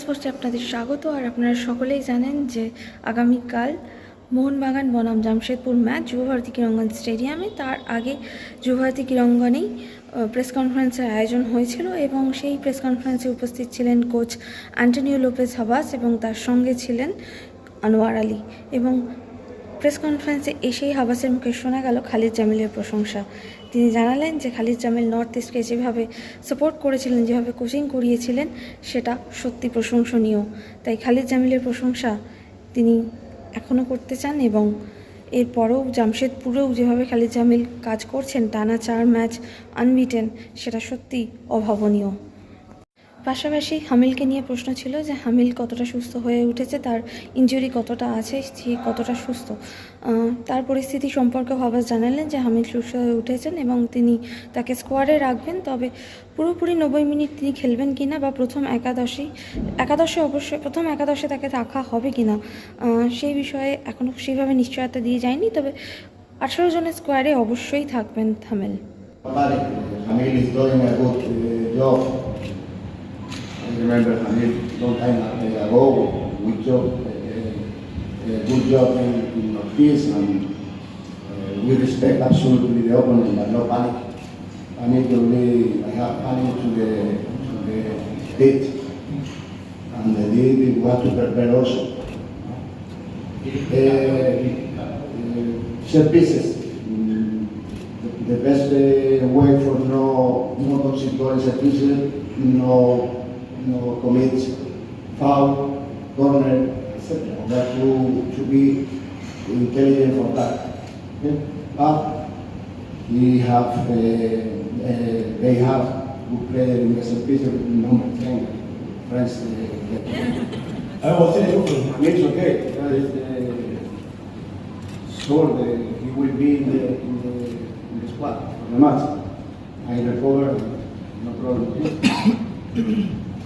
স্পোর্টসে আপনাদের স্বাগত, আর আপনারা সকলেই জানেন যে আগামীকাল মোহনবাগান বনাম জামশেদপুর ম্যাচ যুবভারতী ক্রীড়াঙ্গন স্টেডিয়ামে। তার আগে যুবভারতী ক্রীড়াঙ্গনেই প্রেস কনফারেন্সের আয়োজন হয়েছিল এবং সেই প্রেস কনফারেন্সে উপস্থিত ছিলেন কোচ অ্যান্টনিও লোপেজ হাবাস এবং তার সঙ্গে ছিলেন আনোয়ার আলী। এবং প্রেস কনফারেন্সে এসেই হাবাসের মুখে শোনা গেল খালিদ জামিলের প্রশংসা। তিনি জানালেন যে খালিদ জামিল নর্থ ইস্টকে যেভাবে সাপোর্ট করেছিলেন, যেভাবে কোচিং করিয়েছিলেন, সেটা সত্যি প্রশংসনীয়। তাই খালিদ জামিলের প্রশংসা তিনি এখনও করতে চান এবং এরপরেও জামশেদপুরেও যেভাবে খালিদ জামিল কাজ করছেন, টানা চার ম্যাচ আনবিটেন, সেটা সত্যি অভাবনীয়। পাশাপাশি হামিলকে নিয়ে প্রশ্ন ছিল যে হামিল কতটা সুস্থ হয়ে উঠেছে তার ইনজুরি কতটা আছে সে কতটা সুস্থ তার পরিস্থিতি সম্পর্কে হবাস জানালেন যে হামিল সুস্থ হয়ে উঠেছেন এবং তিনি তাকে স্কোয়াডে রাখবেন তবে পুরোপুরি নব্বই মিনিট তিনি খেলবেন কি না বা প্রথম একাদশী একাদশে অবশ্যই প্রথম একাদশে তাকে রাখা হবে কি না সেই বিষয়ে এখনও সেইভাবে নিশ্চয়তা দিয়ে যায়নি তবে আঠারো জনের স্কোয়াডে অবশ্যই থাকবেন Hamil A remember Hamil long time ago, we job, a good job in, in Ortiz and uh, we respect absolutely the opponent, but no panic. Panic will be, I have panic to the, to the date. And the date we have to prepare also. Set pieces. Mm, the- best way for no, no pieces, no, no commit foul, corner, etc. That to, to be intelligent for that. Okay? But we have, uh, uh, they have good player in the set pieces, number ten, France. Uh, I was saying, it's okay. That is the sure that he will be in the, in the, in the squad for the match. I recover, no problem.